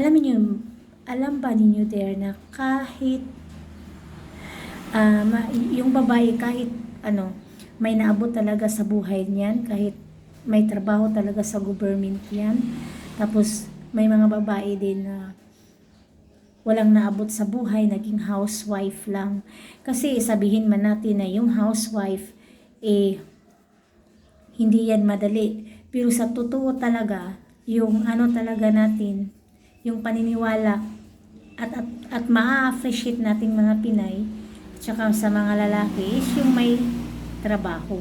alam niyo, alam ba ninyo there na kahit ah, ma- yung babae kahit ano, may naabot talaga sa buhay niyan, kahit may trabaho talaga sa government yan. Tapos may mga babae din na walang naabot sa buhay, naging housewife lang. Kasi sabihin man natin na yung housewife, eh, hindi yan madali. Pero sa totoo talaga, yung ano talaga natin, yung paniniwala at at, at maa-appreciate nating mga Pinay, tsaka sa mga lalaki, is yung may trabaho.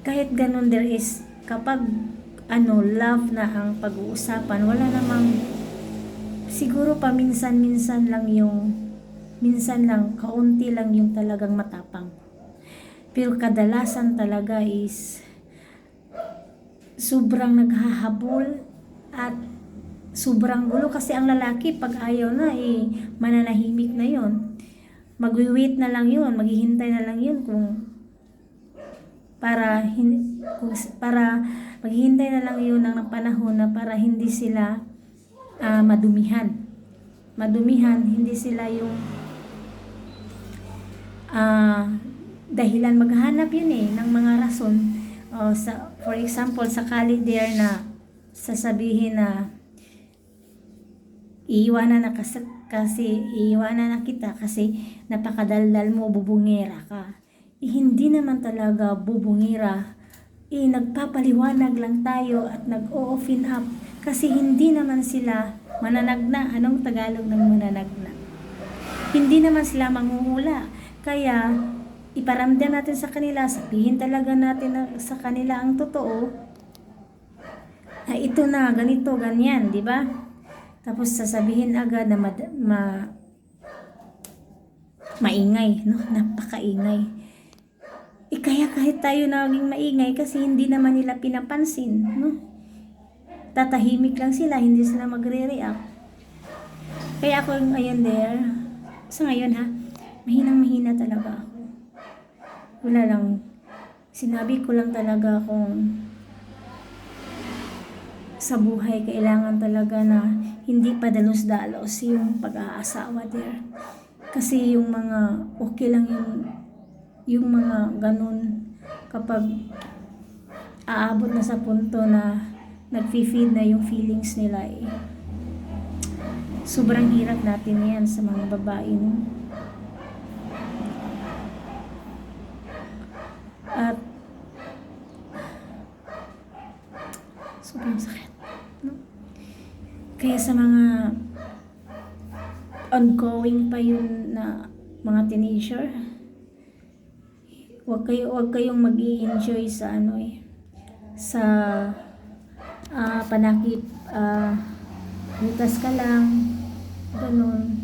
Kahit ganun there is, kapag ano, love na ang pag-uusapan, wala namang siguro paminsan-minsan lang yung minsan lang, kaunti lang yung talagang matapang. Pero kadalasan talaga is sobrang naghahabol at sobrang gulo kasi ang lalaki pag ayaw na eh mananahimik na yon magwi-wait na lang yun maghihintay na lang yun kung para hin, kung, para maghihintay na lang yun ng panahon na para hindi sila ah, madumihan. Madumihan hindi sila yung ah dahilan maghanap yun eh ng mga rason. Oh, sa for example sa kali there na sasabihin na iiwanan na kasi, kasi iiwanan na kita kasi napakadaldal mo bubungera ka. Eh, hindi naman talaga bubungira eh, nagpapaliwanag lang tayo at nag-o-open up kasi hindi naman sila mananagna. Anong Tagalog ng mananagna? Hindi naman sila manghuhula. Kaya iparamdam natin sa kanila, sabihin talaga natin na- sa kanila ang totoo, na ito na, ganito, ganyan, di ba? Tapos sasabihin agad na mad- ma, maingay, no? Napakaingay. Eh, kaya kahit tayo naging maingay kasi hindi naman nila pinapansin, no? Tatahimik lang sila, hindi sila magre-react. Kaya ako ngayon there, sa ngayon ha, mahinang mahina talaga ako wala lang, sinabi ko lang talaga kung sa buhay kailangan talaga na hindi pa dalos-dalos yung pag-aasawa there. Kasi yung mga okay lang yung yung mga ganun kapag aabot na sa punto na nag-feed na yung feelings nila eh. Sobrang hirap natin yan sa mga babae. No? At sobrang sakit. Kaya sa mga ongoing pa yun na mga teenager, wag kayo wag kayong mag enjoy sa ano eh sa ah, panakip ah butas ka lang ganun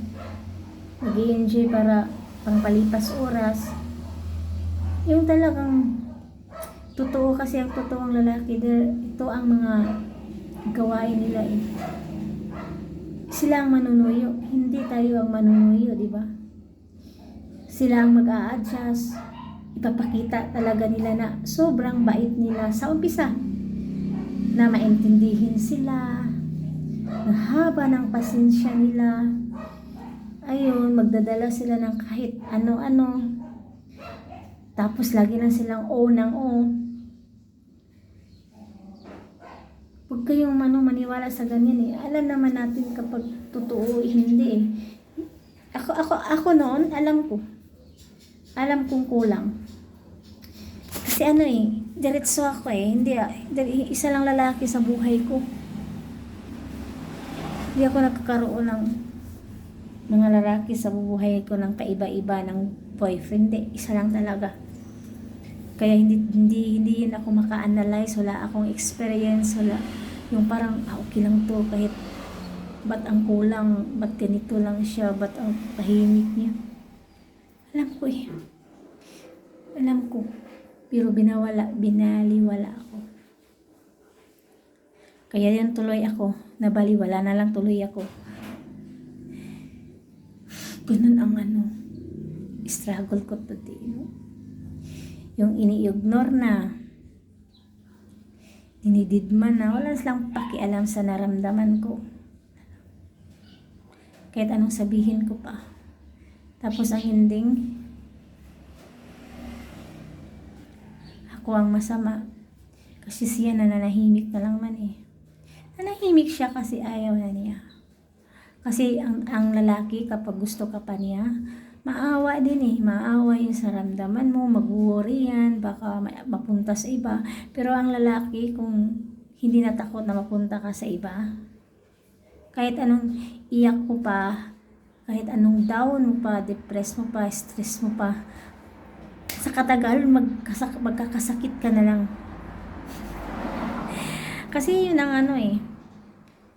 mag enjoy para pangpalipas oras yung talagang totoo kasi ang totoong lalaki ito ang mga gawain nila eh. Sila ang manunuyo, hindi tayo ang manunuyo, di ba? Sila ang mag-a-adjust, ipapakita talaga nila na sobrang bait nila sa umpisa. Na maintindihin sila, na haba ng pasensya nila, ayun, magdadala sila ng kahit ano-ano, tapos lagi lang silang o ng o. Huwag kayong ano, maniwala sa ganyan eh. Alam naman natin kapag totoo, hindi eh. Ako, ako, ako noon, alam ko. Alam kong kulang. Kasi ano eh, diretso ako eh. Hindi isa lang lalaki sa buhay ko. Hindi ako nagkakaroon ng mga lalaki sa buhay ko ng paiba-iba ng boyfriend. Hindi, isa lang talaga. Kaya hindi hindi hindi yun ako maka-analyze, wala akong experience, wala yung parang ah, okay lang to kahit ba't ang kulang, ba't ganito lang siya, ba't ang tahimik niya. Alam ko eh. Alam ko. Pero binawala, binaliwala ako. Kaya yan tuloy ako. Nabaliwala na lang tuloy ako. Ganun ang ano, struggle ko today. No? Yung ini-ignore na, dinididman na wala silang pakialam sa naramdaman ko. Kahit anong sabihin ko pa. Tapos ang ending, ako ang masama. Kasi siya nananahimik na lang man eh. Nanahimik siya kasi ayaw na niya. Kasi ang, ang lalaki kapag gusto ka pa niya, maawa din eh. Maawa yun sa ramdaman mo, mag-worry yan, baka ma- mapunta sa iba. Pero ang lalaki, kung hindi natakot na mapunta ka sa iba, kahit anong iyak mo pa, kahit anong down mo pa, depress mo pa, stress mo pa, sa katagal, magkasak- magkakasakit ka na lang. Kasi yun ang ano eh,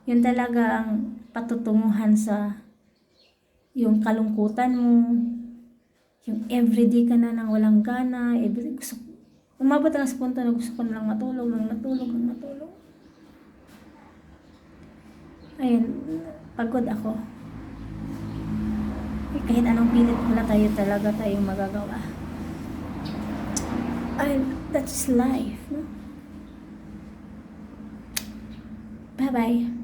yun talaga ang patutunguhan sa yung kalungkutan mo, yung everyday ka na nang walang gana, everyday gusto, umabot na sa punto na gusto ko na lang matulog, lang matulog, lang matulog. Ayun, pagod ako. Eh, kahit anong pilit wala tayo talaga tayong magagawa. Ay, that's life, no? Bye-bye.